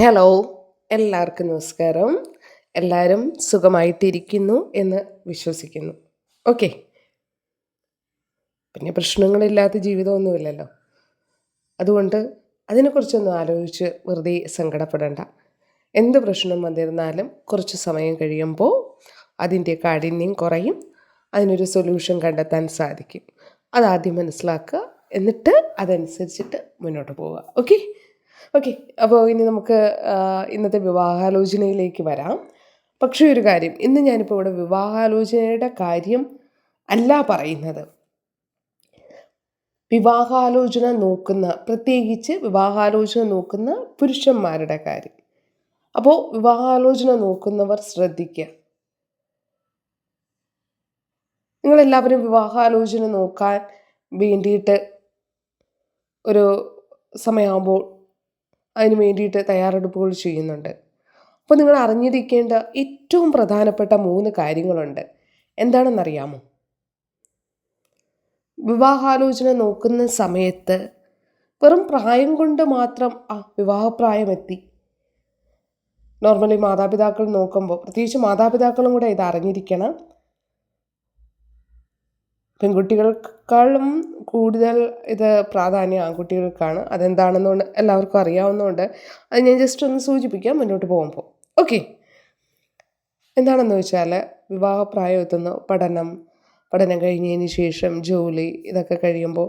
Hello എല്ലാവർക്കും നമസ്കാരം. എല്ലാവരും സുഖമായിട്ടിരിക്കുന്നു എന്ന് വിശ്വസിക്കുന്നു. ഓക്കെ പിന്നെ പ്രശ്നങ്ങളില്ലാത്ത ജീവിതമൊന്നുമില്ലല്ലോ. അതുകൊണ്ട് അതിനെക്കുറിച്ചൊന്നും ആലോചിച്ച് വെറുതെ സങ്കടപ്പെടേണ്ട. എന്ത് പ്രശ്നം വന്നിരുന്നാലും കുറച്ച് സമയം കഴിയുമ്പോൾ അതിന്റെ കാഠിന്യം കുറയും. അതിനൊരു സൊല്യൂഷൻ കണ്ടെത്താൻ സാധിക്കും. അതാദ്യം മനസ്സിലാക്കുക. എന്നിട്ട് അതനുസരിച്ചിട്ട് മുന്നോട്ട് പോവുക. ഓക്കെ ഓക്കെ അപ്പോൾ ഇനി നമുക്ക് ഇന്നത്തെ വിവാഹാലോചനയിലേക്ക് വരാം. പക്ഷേ ഒരു കാര്യം. ഇന്ന് ഞാനിപ്പോൾ ഇവിടെ വിവാഹാലോചനയുടെ കാര്യം അല്ല പറയുന്നത്. വിവാഹാലോചന നോക്കുന്ന പ്രത്യേകിച്ച് വിവാഹാലോചന നോക്കുന്ന പുരുഷന്മാരുടെ കാര്യം. അപ്പോൾ വിവാഹാലോചന നോക്കുന്നവർ ശ്രദ്ധിക്കുക നിങ്ങളെല്ലാവരും വിവാഹാലോചന നോക്കാൻ വേണ്ടിയിട്ട് ഒരു സമയമാകുമ്പോൾ അതിന് വേണ്ടിയിട്ട് തയ്യാറെടുപ്പുകൾ ചെയ്യുന്നുണ്ട്. അപ്പോൾ നിങ്ങൾ അറിഞ്ഞിരിക്കേണ്ട ഏറ്റവും പ്രധാനപ്പെട്ട മൂന്ന് കാര്യങ്ങളുണ്ട്. എന്താണെന്നറിയാമോ? വിവാഹാലോചന നോക്കുന്ന സമയത്ത് വെറും പ്രായം കൊണ്ട് മാത്രം ആ വിവാഹപ്രായം എത്തി. നോർമലി മാതാപിതാക്കൾ നോക്കുമ്പോൾ പ്രത്യേകിച്ച് മാതാപിതാക്കളും കൂടെ ഇത് അറിഞ്ഞിരിക്കണം. പെൺകുട്ടികൾക്കാളും കൂടുതൽ ഇത് പ്രാധാന്യം ആൺകുട്ടികൾക്കാണ്. അതെന്താണെന്നുകൊണ്ട് എല്ലാവർക്കും അറിയാവുന്നതുകൊണ്ട് അത് ഞാൻ ജസ്റ്റ് ഒന്ന് സൂചിപ്പിക്കാം മുന്നോട്ട് പോകുമ്പോൾ ഓക്കെ എന്താണെന്ന് വെച്ചാൽ വിവാഹപ്രായം എത്തുന്നു പഠനം പഠനം കഴിഞ്ഞതിന് ശേഷം ജോലി ഇതൊക്കെ കഴിയുമ്പോൾ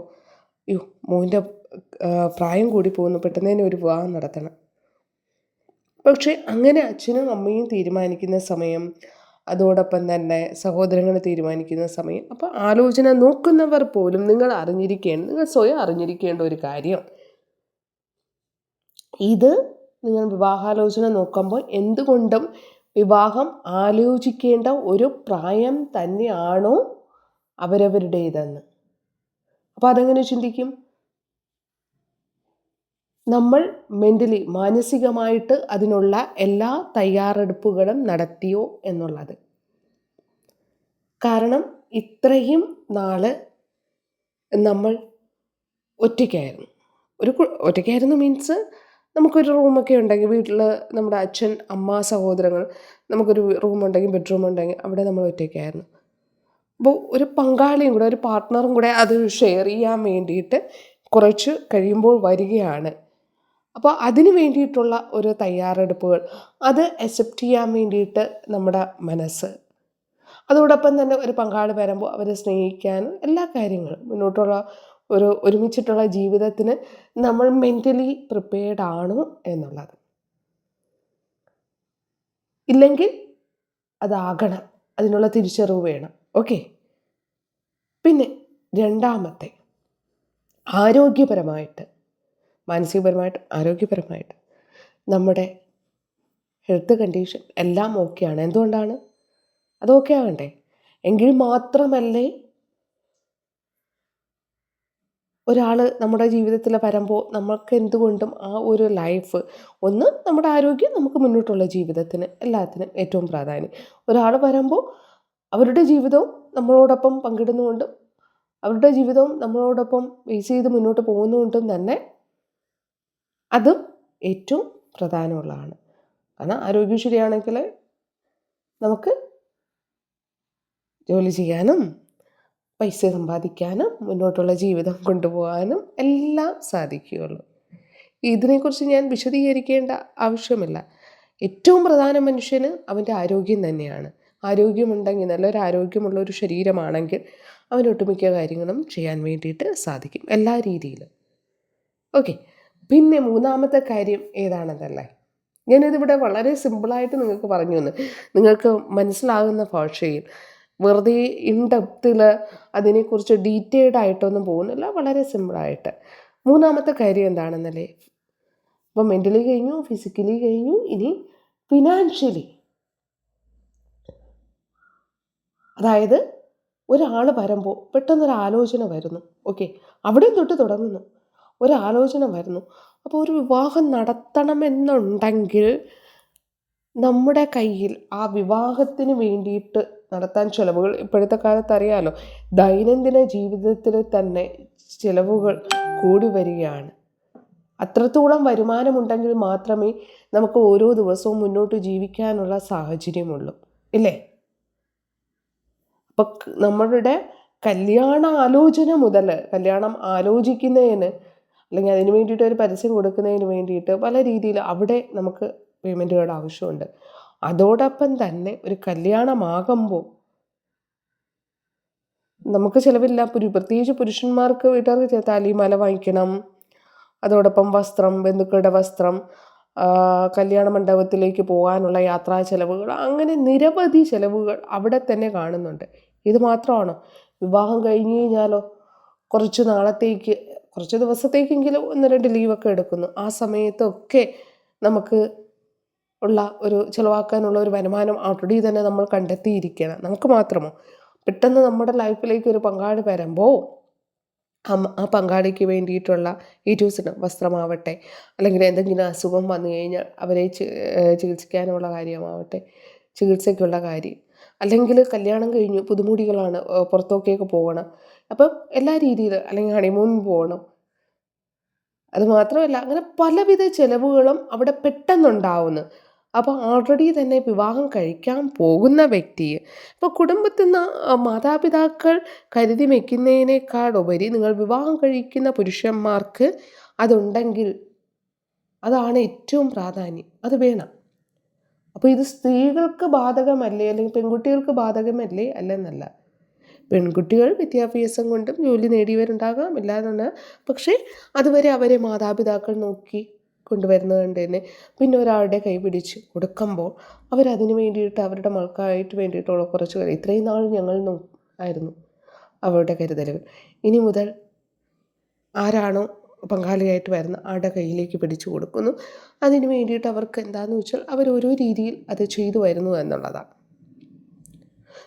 യോ മോന്റെ പ്രായം കൂടി പോകുന്നു പെട്ടെന്ന് തന്നെ ഒരു വിവാഹം നടത്തണം. പക്ഷേ അങ്ങനെ അച്ഛനും അമ്മയും തീരുമാനിക്കുന്ന സമയം അതോടൊപ്പം തന്നെ സഹോദരങ്ങൾ തീരുമാനിക്കുന്ന സമയം. അപ്പോൾ ആലോചന നോക്കുന്നവർ പോലും നിങ്ങൾ അറിഞ്ഞിരിക്കേണ്ട നിങ്ങൾ സ്വയം അറിഞ്ഞിരിക്കേണ്ട ഒരു കാര്യം. ഇത് നിങ്ങൾ വിവാഹാലോചന നോക്കുമ്പോൾ എന്തുകൊണ്ടും വിവാഹം ആലോചിക്കേണ്ട ഒരു പ്രായം തന്നെയാണോ അവരവരുടേതെന്ന്. അപ്പോൾ അതെങ്ങനെ ചിന്തിക്കും? നമ്മൾ മെന്റലി മാനസികമായിട്ട് അതിനുള്ള എല്ലാ തയ്യാറെടുപ്പുകളും നടത്തിയോ എന്നുള്ളത്. കാരണം ഇത്രയും നാൾ നമ്മൾ ഒറ്റയ്ക്കായിരുന്നു. ഒരു ഒറ്റയ്ക്കായിരുന്നു മീൻസ് നമുക്കൊരു റൂമൊക്കെ ഉണ്ടെങ്കിൽ വീട്ടിൽ നമ്മുടെ അച്ഛൻ അമ്മ സഹോദരങ്ങൾ നമുക്കൊരു റൂമുണ്ടെങ്കിൽ ബെഡ്റൂം ഉണ്ടെങ്കിൽ അവിടെ നമ്മൾ ഒറ്റയ്ക്കായിരുന്നു. അപ്പോൾ ഒരു പങ്കാളിയും കൂടെ ഒരു പാർട്ട്ണറും കൂടെ അത് ഷെയർ ചെയ്യാൻ വേണ്ടിയിട്ട് കുറച്ച് കഴിയുമ്പോൾ വരികയാണ്. അപ്പോൾ അതിന് വേണ്ടിയിട്ടുള്ള ഒരു തയ്യാറെടുപ്പുകൾ. അത് അക്സെപ്റ്റ് ചെയ്യാൻ വേണ്ടിയിട്ട് നമ്മുടെ മനസ്സ്. അതോടൊപ്പം തന്നെ ഒരു പങ്കാളി വരുമ്പോൾ അവരെ സ്നേഹിക്കാനും എല്ലാ കാര്യങ്ങളും മുന്നോട്ടുള്ള ഒരു ഒരുമിച്ചിട്ടുള്ള ജീവിതത്തിന് നമ്മൾ മെന്റലി പ്രിപ്പയർഡ് ആണ് എന്നുള്ളത്. ഇല്ലെങ്കിൽ അതാകണം അതിനുള്ള തിരിച്ചറിവ് വേണം. ഓക്കെ പിന്നെ രണ്ടാമത്തെ ആരോഗ്യപരമായിട്ട്. മാനസികപരമായിട്ട് ആരോഗ്യപരമായിട്ട്. നമ്മുടെ ഹെൽത്ത് കണ്ടീഷൻ എല്ലാം ഓക്കെയാണ് എന്തുകൊണ്ടാണ്? അത് ഓക്കെ ആകണ്ടേ? എങ്കിൽ മാത്രമല്ലേ ഒരാൾ നമ്മുടെ ജീവിതത്തിൽ വരുമ്പോൾ നമുക്ക് എന്തുകൊണ്ടും ആ ഒരു ലൈഫ് ഒന്ന് നമ്മുടെ ആരോഗ്യം നമുക്ക് മുന്നോട്ടുള്ള ജീവിതത്തിന് എല്ലാത്തിനും ഏറ്റവും പ്രാധാന്യം. ഒരാൾ വരുമ്പോൾ അവരുടെ ജീവിതവും നമ്മളോടൊപ്പം പങ്കിടുന്നുകൊണ്ടും അവരുടെ ജീവിതവും നമ്മളോടൊപ്പം ബേസ് ചെയ്ത് മുന്നോട്ട് പോകുന്നതുകൊണ്ടും തന്നെ അതും ഏറ്റവും പ്രധാനമുള്ളതാണ്. കാരണം ആരോഗ്യം ശരിയാണെങ്കിൽ നമുക്ക് ജോലി ചെയ്യാനും പൈസ സമ്പാദിക്കാനും മുന്നോട്ടുള്ള ജീവിതം കൊണ്ടുപോകാനും എല്ലാം സാധിക്കുകയുള്ളൂ. ഇതിനെക്കുറിച്ച് ഞാൻ വിശദീകരിക്കേണ്ട ആവശ്യമില്ല. ഏറ്റവും പ്രധാന മനുഷ്യന് അവന്റെ ആരോഗ്യം തന്നെയാണ്. ആരോഗ്യമുണ്ടെങ്കിൽ നല്ലൊരു ആരോഗ്യമുള്ള ഒരു ശരീരമാണെങ്കിൽ അവൻ ഒട്ടുമിക്ക കാര്യങ്ങളും ചെയ്യാൻ വേണ്ടിയിട്ട് സാധിക്കും എല്ലാ രീതിയിലും. ഓക്കെ. പിന്നെ മൂന്നാമത്തെ കാര്യം ഏതാണെന്നല്ലേ ഞാനിതിവിടെ വളരെ സിമ്പിളായിട്ട് നിങ്ങൾക്ക് പറഞ്ഞു തന്നു നിങ്ങൾക്ക് മനസ്സിലാകുന്ന ഭാഷയിൽ വെറുതെ ഇൻ ഡെപ്തിൽ അതിനെക്കുറിച്ച് ഡീറ്റെയിൽഡ് ആയിട്ടൊന്നും പോകുന്നില്ല. വളരെ സിമ്പിളായിട്ട്. മൂന്നാമത്തെ കാര്യം എന്താണെന്നല്ലേ? ഇപ്പം മെന്റലി കഴിഞ്ഞു ഫിസിക്കലി കഴിഞ്ഞു ഇനി ഫിനാൻഷ്യലി. അതായത് ഒരാൾ വരുമ്പോൾ പെട്ടെന്നൊരു ആലോചന വരുന്നു. ഓക്കെ. അവിടെ തൊട്ട് തുടങ്ങുന്നു. ഒരാലോചന വരുന്നു. അപ്പോൾ ഒരു വിവാഹം നടത്തണമെന്നുണ്ടെങ്കിൽ നമ്മുടെ കയ്യിൽ ആ വിവാഹത്തിന് വേണ്ടിയിട്ട് നടത്താൻ ചിലവുകൾ ഇപ്പോഴത്തെ കാലത്ത് അറിയാമല്ലോ ദൈനംദിന ജീവിതത്തിൽ തന്നെ ചിലവുകൾ കൂടി വരികയാണ്. അത്രത്തോളം വരുമാനമുണ്ടെങ്കിൽ മാത്രമേ നമുക്ക് ഓരോ ദിവസവും മുന്നോട്ട് ജീവിക്കാനുള്ള സാഹചര്യമുള്ളൂ. ഇല്ലേ? അപ്പം നമ്മളുടെ കല്യാണ ആലോചന മുതൽ കല്യാണം ആലോചിക്കുന്നതിന് അല്ലെങ്കിൽ അതിന് വേണ്ടിയിട്ട് ഒരു പരസ്യം കൊടുക്കുന്നതിന് വേണ്ടിയിട്ട് പല രീതിയിൽ അവിടെ നമുക്ക് പേയ്മെന്റുകളുടെ ആവശ്യമുണ്ട്. അതോടൊപ്പം തന്നെ ഒരു കല്യാണമാകുമ്പോൾ നമുക്ക് ചിലവില്ല. പുരു പ്രത്യേകിച്ച് പുരുഷന്മാർക്ക് വീട്ടുകാർക്ക് താലിമാല വാങ്ങിക്കണം. അതോടൊപ്പം വസ്ത്രം ബന്ധുക്കളുടെ വസ്ത്രം കല്യാണ മണ്ഡപത്തിലേക്ക് പോകാനുള്ള യാത്രാ ചെലവുകൾ അങ്ങനെ നിരവധി ചിലവുകൾ അവിടെ തന്നെ കാണുന്നുണ്ട്. ഇത് മാത്രമാണോ. വിവാഹം കഴിഞ്ഞ് കഴിഞ്ഞാലോ കുറച്ച് നാളത്തേക്ക് കുറച്ച് ദിവസത്തേക്കെങ്കിലും ഒന്ന് രണ്ട് ലീവൊക്കെ എടുക്കുന്നു. ആ സമയത്തൊക്കെ നമുക്ക് ഉള്ള ഒരു ചിലവാക്കാനുള്ള ഒരു വരുമാനം ഓൾറെഡി തന്നെ നമ്മൾ കണ്ടെത്തിയിരിക്കണം. നമുക്ക് മാത്രമോ? പെട്ടെന്ന് നമ്മുടെ ലൈഫിലേക്ക് ഒരു പങ്കാളി വരുമ്പോൾ ആ പങ്കാളിക്ക് വേണ്ടിയിട്ടുള്ള ടു വസ്ത്രമാവട്ടെ അല്ലെങ്കിൽ എന്തെങ്കിലും അസുഖം വന്നു കഴിഞ്ഞാൽ അവരെ ചികിത്സിക്കാനുള്ള കാര്യമാവട്ടെ ചികിത്സയ്ക്കുള്ള കാര്യം. അല്ലെങ്കിൽ കല്യാണം കഴിഞ്ഞു പുതുമുടികളാണ് പുറത്തോക്കെയൊക്കെ പോകണം അപ്പം എല്ലാ രീതിയിൽ അല്ലെങ്കിൽ ഹണിമൂൺ പോകണം അത് മാത്രമല്ല അങ്ങനെ പലവിധ ചിലവുകളും അവിടെ പെട്ടെന്നുണ്ടാവുന്നു. അപ്പോൾ ഓൾറെഡി തന്നെ വിവാഹം കഴിക്കാൻ പോകുന്ന വ്യക്തിയെ അപ്പോൾ കുടുംബത്തിൽ നിന്ന് മാതാപിതാക്കൾ കരുതി വയ്ക്കുന്നതിനേക്കാളുപരി നിങ്ങൾ വിവാഹം കഴിക്കുന്ന പുരുഷന്മാർക്ക് അതുണ്ടെങ്കിൽ അതാണ് ഏറ്റവും പ്രാധാന്യം. അത് വേണം. അപ്പോൾ ഇത് സ്ത്രീകൾക്ക് ബാധകമല്ലേ? അല്ലെങ്കിൽ പെൺകുട്ടികൾക്ക് ബാധകമല്ലേ? അല്ലെന്നല്ല. പെൺകുട്ടികൾ വിദ്യാഭ്യാസം കൊണ്ടും ജോലി നേടിയവരുണ്ടാകാം ഇല്ലാതെ പക്ഷേ അതുവരെ അവരെ മാതാപിതാക്കൾ നോക്കി കൊണ്ടുവരുന്നത് കൊണ്ട് തന്നെ പിന്നെ ഒരാളുടെ കൈ പിടിച്ച് കൊടുക്കുമ്പോൾ അവരതിന് വേണ്ടിയിട്ട് അവരുടെ മക്കൾക്കായിട്ട് വേണ്ടിയിട്ടുള്ള കുറച്ച് കാര്യം. ഇത്രയും നാൾ ഞങ്ങൾ ആയിരുന്നു അവരുടെ കരുതലുകൾ. ഇനി മുതൽ ആരാണോ പങ്കാളിയായിട്ട് വരുന്ന ആടെ കയ്യിലേക്ക് പിടിച്ചു കൊടുക്കുന്നു. അതിന് വേണ്ടിയിട്ട് അവർക്ക് എന്താണെന്ന് വെച്ചാൽ അവർ ഓരോ രീതിയിൽ അത് ചെയ്തു വരുന്നു എന്നുള്ളതാണ്.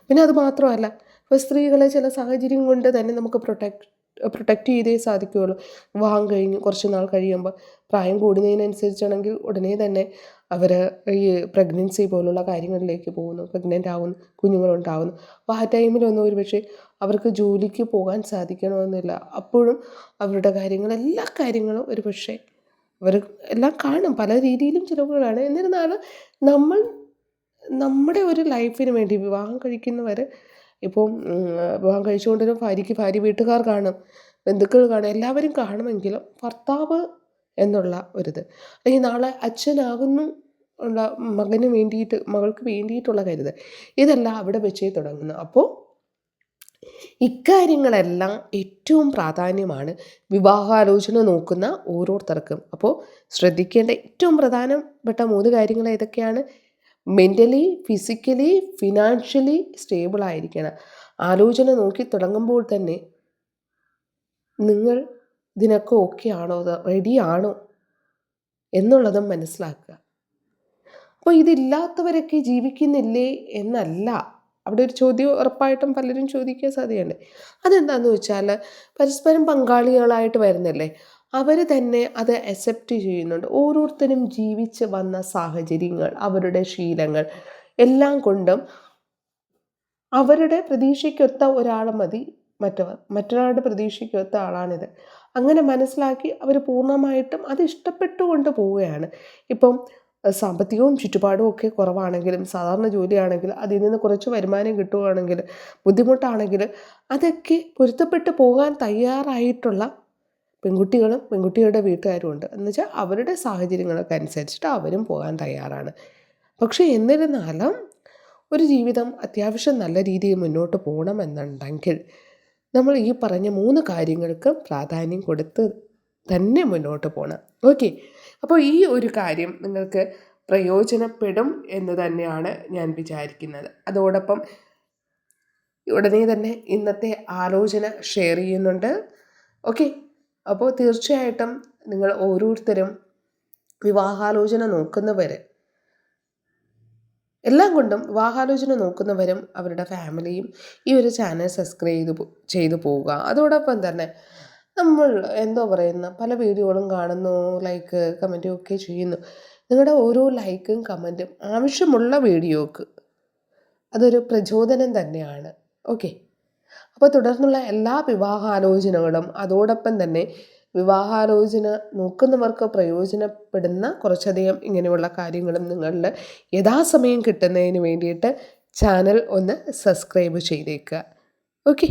പിന്നെ അത് മാത്രമല്ല ഇപ്പോൾ സ്ത്രീകളെ ചില സാഹചര്യം കൊണ്ട് തന്നെ നമുക്ക് പ്രൊട്ടക്ട് പ്രൊട്ടക്റ്റ് ചെയ്തേ സാധിക്കുകയുള്ളൂ. വിവാഹം കഴിഞ്ഞ് കുറച്ച് നാൾ കഴിയുമ്പോൾ പ്രായം കൂടുന്നതിനനുസരിച്ചാണെങ്കിൽ ഉടനെ തന്നെ അവർ ഈ പ്രഗ്നൻസി പോലുള്ള കാര്യങ്ങളിലേക്ക് പോകുന്നു പ്രഗ്നന്റ് ആകുന്നു കുഞ്ഞുങ്ങളുണ്ടാകുന്നു അപ്പോൾ ആ ടൈമിലൊന്നും ഒരു പക്ഷേ അവർക്ക് ജോലിക്ക് പോകാൻ സാധിക്കണമെന്നില്ല. അപ്പോഴും അവരുടെ കാര്യങ്ങൾ എല്ലാ കാര്യങ്ങളും ഒരു പക്ഷേ അവർ എല്ലാം കാണും. പല രീതിയിലും ചിലവുകളാണ്. എന്നിരുന്നാലും നമ്മൾ നമ്മുടെ ഒരു ലൈഫിന് വേണ്ടി വിവാഹം കഴിക്കുന്നവർ ഇപ്പം വിവാഹം കഴിച്ചുകൊണ്ടിരുന്ന ഭാര്യയ്ക്ക് ഭാര്യ വീട്ടുകാർ കാണും ബന്ധുക്കൾ കാണും എല്ലാവരും കാണുമെങ്കിലും ഭർത്താവ് എന്നുള്ള ഒരിത്. അല്ലെങ്കിൽ നാളെ അച്ഛനാകുന്നു ഉള്ള മകന് വേണ്ടിയിട്ട് മകൾക്ക് വേണ്ടിയിട്ടുള്ള കരുതൽ ഇതെല്ലാം അവിടെ വെച്ചേ തുടങ്ങുന്നു. അപ്പോൾ ഇക്കാര്യങ്ങളെല്ലാം ഏറ്റവും പ്രാധാന്യമാണ് വിവാഹാലോചന നോക്കുന്ന ഓരോരുത്തർക്കും. അപ്പോൾ ശ്രദ്ധിക്കേണ്ട ഏറ്റവും പ്രധാനപ്പെട്ട മൂന്ന് കാര്യങ്ങൾ ഏതൊക്കെയാണ്? മെന്റലി ഫിസിക്കലി ഫിനാൻഷ്യലി സ്റ്റേബിൾ ആയിരിക്കണം. ആലോചന നോക്കി തുടങ്ങുമ്പോൾ തന്നെ നിങ്ങൾ ഇതിനൊക്കെ ഓക്കെ ആണോ റെഡി ആണോ എന്നുള്ളതും മനസ്സിലാക്കുക. അപ്പോൾ ഇതില്ലാത്തവരൊക്കെ ജീവിക്കുന്നില്ലേ എന്നല്ല. അവിടെ ഒരു ചോദ്യം ഉറപ്പായിട്ടും പലരും ചോദിക്കാൻ സാധ്യതയുണ്ട്. അതെന്താണെന്ന് വെച്ചാൽ പരസ്പരം പങ്കാളികളായിട്ട് വരുന്നില്ലേ അവർ തന്നെ അത് അക്സെപ്റ്റ് ചെയ്യുന്നുണ്ട്. ഓരോരുത്തരും ജീവിച്ച് വന്ന സാഹചര്യങ്ങൾ അവരുടെ ശീലങ്ങൾ എല്ലാം കൊണ്ടും അവരുടെ പ്രതീക്ഷയ്ക്കൊത്ത ഒരാൾ മതി മറ്റവർ മറ്റൊരാളുടെ പ്രതീക്ഷയ്ക്കൊത്ത ആളാണിത്. അങ്ങനെ മനസ്സിലാക്കി അവർ പൂർണമായിട്ടും അത് ഇഷ്ടപ്പെട്ടുകൊണ്ട് പോവുകയാണ്. ഇപ്പം സാമ്പത്തികവും ചുറ്റുപാടും ഒക്കെ കുറവാണെങ്കിലും സാധാരണ ജോലിയാണെങ്കിൽ അതിൽ നിന്ന് കുറച്ച് വരുമാനം കിട്ടുകയാണെങ്കിൽ ബുദ്ധിമുട്ടാണെങ്കിൽ അതൊക്കെ പൊരുത്തപ്പെട്ട് പോകാൻ തയ്യാറായിട്ടുള്ള പെൺകുട്ടികളും പെൺകുട്ടികളുടെ വീട്ടുകാരും ഉണ്ട് എന്ന് വെച്ചാൽ അവരുടെ സാഹചര്യങ്ങളൊക്കെ അനുസരിച്ചിട്ട് അവരും പോകാൻ തയ്യാറാണ്. പക്ഷേ എന്നിരുന്നാലും ഒരു ജീവിതം അത്യാവശ്യം നല്ല രീതിയിൽ മുന്നോട്ട് പോകണമെന്നുണ്ടെങ്കിൽ നമ്മൾ ഈ പറഞ്ഞ മൂന്ന് കാര്യങ്ങൾക്ക് പ്രാധാന്യം കൊടുത്ത് തന്നെ മുന്നോട്ട് പോകണം. ഓക്കെ. അപ്പോൾ ഈ ഒരു കാര്യം നിങ്ങൾക്ക് പ്രയോജനപ്പെടും എന്ന് തന്നെയാണ് ഞാൻ വിചാരിക്കുന്നത്. അതോടൊപ്പം ഉടനെ തന്നെ ഇന്നത്തെ ആലോചന ഷെയർ ചെയ്യുന്നുണ്ട്. ഓക്കെ അപ്പോൾ തീർച്ചയായിട്ടും നിങ്ങൾ ഓരോരുത്തരും വിവാഹാലോചന നോക്കുന്നവർ എല്ലാം കൊണ്ടും വിവാഹാലോചന നോക്കുന്നവരും അവരുടെ ഫാമിലിയും ഈ ഒരു ചാനൽ സബ്സ്ക്രൈബ് ചെയ്ത് പോവുക. അതോടൊപ്പം തന്നെ നമ്മൾ എന്തോ പറയുന്ന. പല വീഡിയോകളും കാണുന്നു ലൈക്ക് കമന്റും ഒക്കെ ചെയ്യുന്നു. നിങ്ങളുടെ ഓരോ ലൈക്കും കമന്റും ആവശ്യമുള്ള വീഡിയോക്ക് അതൊരു പ്രചോദനം തന്നെയാണ്. ഓക്കെ അപ്പോൾ തുടർന്നുള്ള എല്ലാ വിവാഹാലോചനകളും അതോടൊപ്പം തന്നെ വിവാഹാലോചന നോക്കുന്നവർക്ക് പ്രയോജനപ്പെടുന്ന കുറച്ചധികം ഇങ്ങനെയുള്ള കാര്യങ്ങളും നിങ്ങളിൽ യഥാസമയം കിട്ടുന്നതിന് വേണ്ടിയിട്ട് ചാനൽ ഒന്ന് സബ്സ്ക്രൈബ് ചെയ്തേക്കുക. ഓക്കെ